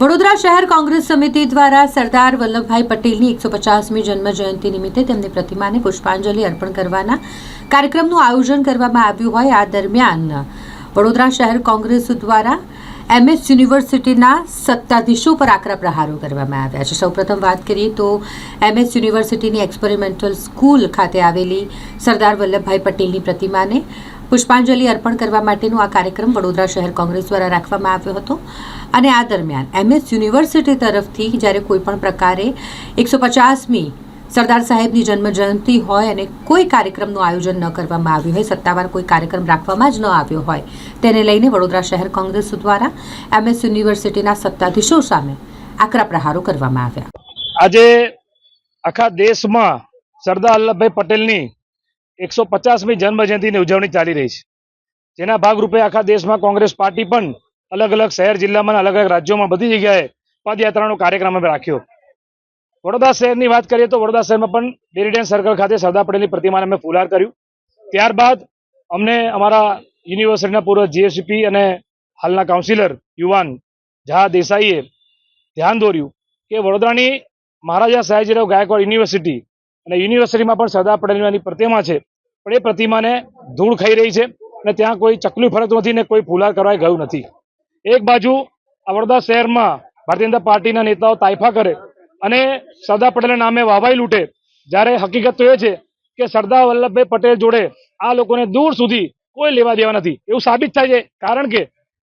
વડોદરા શહેર કોંગ્રેસ સમિતિ દ્વારા સરદાર વલ્લભભાઈ પટેલની એકસો પચાસમી જન્મ જયંતિ નિમિત્તે તેમની પ્રતિમાને પુષ્પાંજલિ અર્પણ કરવાના કાર્યક્રમનું આયોજન કરવામાં આવ્યું હોય. આ દરમિયાન વડોદરા શહેર કોંગ્રેસ દ્વારા એમએસ યુનિવર્સિટીના સત્તાધીશો પર આકરા પ્રહારો કરવામાં આવ્યા છે. સૌપ્રથમ વાત કરીએ તો એમએસ યુનિવર્સિટીની એક્સપેરિમેન્ટલ સ્કૂલ ખાતે આવેલી સરદાર વલ્લભભાઈ પટેલની પ્રતિમાને પુષ્પાંજલિ અર્પણ કરવા માટેનો આ કાર્યક્રમ વડોદરા શહેર કોંગ્રેસ દ્વારા રાખવામાં આવ્યો હતો. અને આ દરમિયાન એમએસ યુનિવર્સિટી તરફથી જ્યારે કોઈ પણ પ્રકારે એકસો પચાસમી સરદાર સાહેબની જન્મ જયંતિ હોય અને કોઈ કાર્યક્રમનું આયોજન ન કરવામાં આવ્યું હોય, સત્તાવાર કોઈ કાર્યક્રમ રાખવામાં જ ન આવ્યો હોય, તેને લઈને વડોદરા શહેર કોંગ્રેસ દ્વારા એમએસ યુનિવર્સિટીના સત્તાધીશો સામે આકરા પ્રહારો કરવામાં આવ્યા. આજે આખા દેશમાં સરદાર વલ્લભભાઈ પટેલની એકસો પચાસમી જન્મજયંતિની ઉજવણી ચાલી રહી છે. જેના ભાગરૂપે આખા દેશમાં કોંગ્રેસ પાર્ટી પણ અલગ અલગ શહેર જિલ્લામાં અલગ અલગ રાજ્યોમાં બધી જગ્યાએ પદયાત્રાનો કાર્યક્રમ અમે રાખ્યો. વડોદરા શહેરની વાત કરીએ તો વડોદરા શહેરમાં પણ ડેરીડેન સર્કલ ખાતે સરદાર પટેલની પ્રતિમાને અમે ફુલાર કર્યું. ત્યારબાદ અમને અમારા યુનિવર્સિટીના પૂર્વ જીએસપી અને હાલના કાઉન્સિલર યુવાન ઝા દેસાઈએ ધ્યાન દોર્યું કે વડોદરાની મહારાજા સયાજીરાવ ગાયકવાડ યુનિવર્સિટી અને યુનિવર્સિટીમાં પણ સરદાર પટેલની પ્રતિમા છે. પણ એ પ્રતિમાને ધૂળ ખાઈ રહી છે અને ત્યાં કોઈ ચકલું ફરતું નથી ને કોઈ ફુલાર કરવાય ગયું નથી. એક બાજુ આ વડોદરા શહેરમાં ભારતીય જનતા પાર્ટીના નેતાઓ તાઇફા કરે અને સરદાર પટેલના નામે વાવાઈ લૂંટે. જ્યારે હકીકત તો એ છે કે સરદાર વલ્લભભાઈ પટેલ જોડે આ લોકોને દૂર સુધી કોઈ લેવા દેવા નથી. એવું સાબિત થાય છે. કારણ કે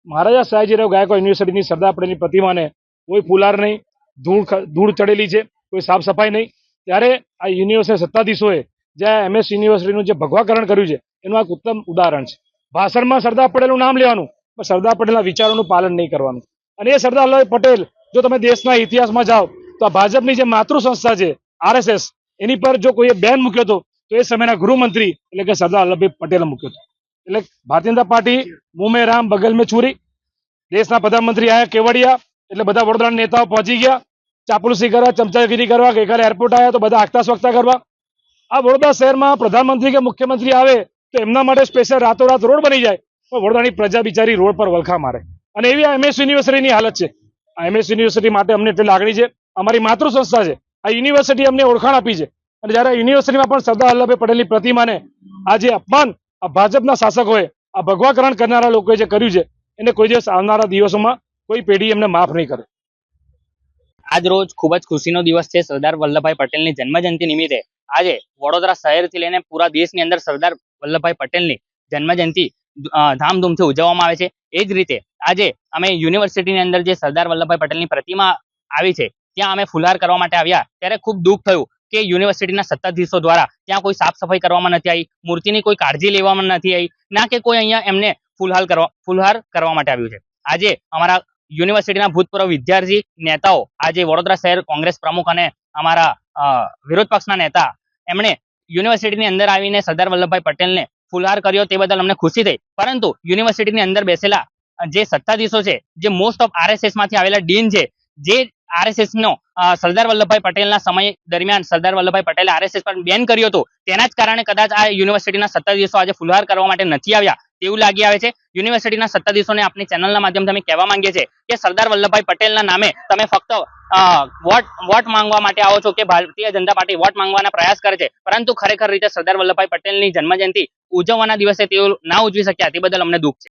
મહારાજા સાહેબજીરાવ ગાયકો યુનિવર્સિટીની સરદાર પટેલની પ્રતિમાને કોઈ ફુલાર નહીં, ધૂળ ધૂળ ચડેલી છે, કોઈ સાફ સફાઈ નહીં. ત્યારે આ યુનિવર્સિટી સત્તાધીશોએ જે એમએસ યુનિવર્સિટીનું જે ભગવાકરણ કર્યું છે, એનું આ એક ઉત્તમ ઉદાહરણ છે. ભાષણમાં સરદાર પટેલનું નામ લેવાનું, પણ સરદાર પટેલના વિચારોનું પાલન નહીં કરવાનું. અને એ સરદાર પટેલ, જો તમે દેશના ઇતિહાસમાં જાઓ, તો આ ભાજપની જે માતૃ સંસ્થા છે, આરએસએસ, એની પર જો કોઈએ બેન મૂક્યો હતો, તો એ સમયના ગૃહમંત્રી એટલે કે સરદાર વલ્લભભાઈ પટેલે મૂક્યો હતો. એટલે ભારતીય જનતા પાર્ટી મુંહ રામ બગલ મેં છુરી દેશના પ્રધાનમંત્રી આયા કેવડિયા, એટલે બધા વડોદરાના નેતાઓ પહોંચી ગયા ચાપલુસી કરવા, ચમચાગીરી કરવા, ગઈકાલે એરપોર્ટ આવ્યા તો બધા આગતા સ્વાગતા કરવા. આ વડોદરા શહેરમાં પ્રધાનમંત્રી કે મુખ્યમંત્રી આવે તો એમના માટે સ્પેશિયલ રાતોરાત રોડ બની જાય. પણ વડોદરાની પ્રજા બિચારી રોડ પર વલખા મારે. અને એવી આ એમએસ યુનિવર્સિટીની હાલત છે. આ એમએસ યુનિવર્સિટી માટે અમને એટલી લાગણી છે. અમારી માતૃ સંસ્થા છે. આ યુનિવર્સિટી અમને ઓળખાણ આપી છે. અને જ્યારે યુનિવર્સિટીમાં પણ સરદાર વલ્લભભાઈ પટેલની પ્રતિમાને આ જે અપમાન આ ભાજપના શાસકોએ આ ભગવાકરણ કરનારા લોકોએ જે કર્યું છે, એને કોઈ દિવસ આવનારા દિવસોમાં કોઈ પેઢી એમને માફ નહીં કરે. આજ રોજ ખૂબ જ ખુશીનો દિવસ છે સરદાર વલ્લભભાઈ પટેલની જન્મજયંતિ નિમિત્તે. આજે વડોદરા શહેરથી લઈને પૂરા દેશની અંદર સરદાર વલ્લભભાઈ પટેલની જન્મજયંતિ ધામધૂમથી ઉજવવામાં આવે છે. એ જ રીતે આજે અમે યુનિવર્સિટીની અંદર જે સરદાર વલ્લભભાઈ પટેલની પ્રતિમા આવી છે, ત્યાં અમે ફુલહાર કરવા માટે આવ્યા. ત્યારે ખૂબ દુઃખ થયું કે યુનિવર્સિટીના સત્તાધીશો દ્વારા ત્યાં કોઈ સાફ સફાઈ કરવામાં નથી આવી, મૂર્તિની કોઈ કાળજી લેવામાં નથી આવી, ના કે કોઈ અહીંયા એમને ફુલહાર કરવા ફુલહાર કરવા માટે આવ્યું છે. આજે અમારા યુનિવર્સિટીના ભૂતપૂર્વ વિદ્યાર્થી નેતાઓ, આજે વડોદરા શહેર કોંગ્રેસ પ્રમુખ અને અમારા વિરોધ પક્ષના નેતા, એમણે યુનિવર્સિટીની અંદર આવીને સરદાર વલ્લભભાઈ પટેલને ફુલહાર કર્યો તે બદલ અમને ખુશી થઈ. પરંતુ યુનિવર્સિટીની અંદર બેસેલા જે સત્તાધીશો છે, જે મોસ્ટ ઓફ આરએસએસમાંથી આવેલા ડીન છે, જે આરએસએસ નો સરદાર વલ્લભભાઈ પટેલના સમય દરમિયાન સરદાર વલ્લભભાઈ પટેલે આરએસએસ પર બેન કર્યો હતો, તેના જ કારણે કદાચ આ યુનિવર્સિટીના સત્તાધીશો આજે ફુલહાર કરવા માટે નથી આવ્યા. તેવું લાગી આવે છે. યુનિવર્સિટીના સત્તાધીશોને આપણી ચેનલના માધ્યમથી અમે કહેવા માંગીએ છીએ કે સરદાર વલ્લભભાઈ પટેલના નામે તમે ફક્ત વોટ વોટ માંગવા માટે આવો છો કે ભારતીય જનતા પાર્ટી વોટ માંગવાના પ્રયાસ કરે છે. પરંતુ ખરેખર રીતે સરદાર વલ્લભભાઈ પટેલની જન્મજયંતિ ઉજવવાના દિવસે તેઓ ના ઉજવી શક્યા તે બદલ અમને દુઃખ છે.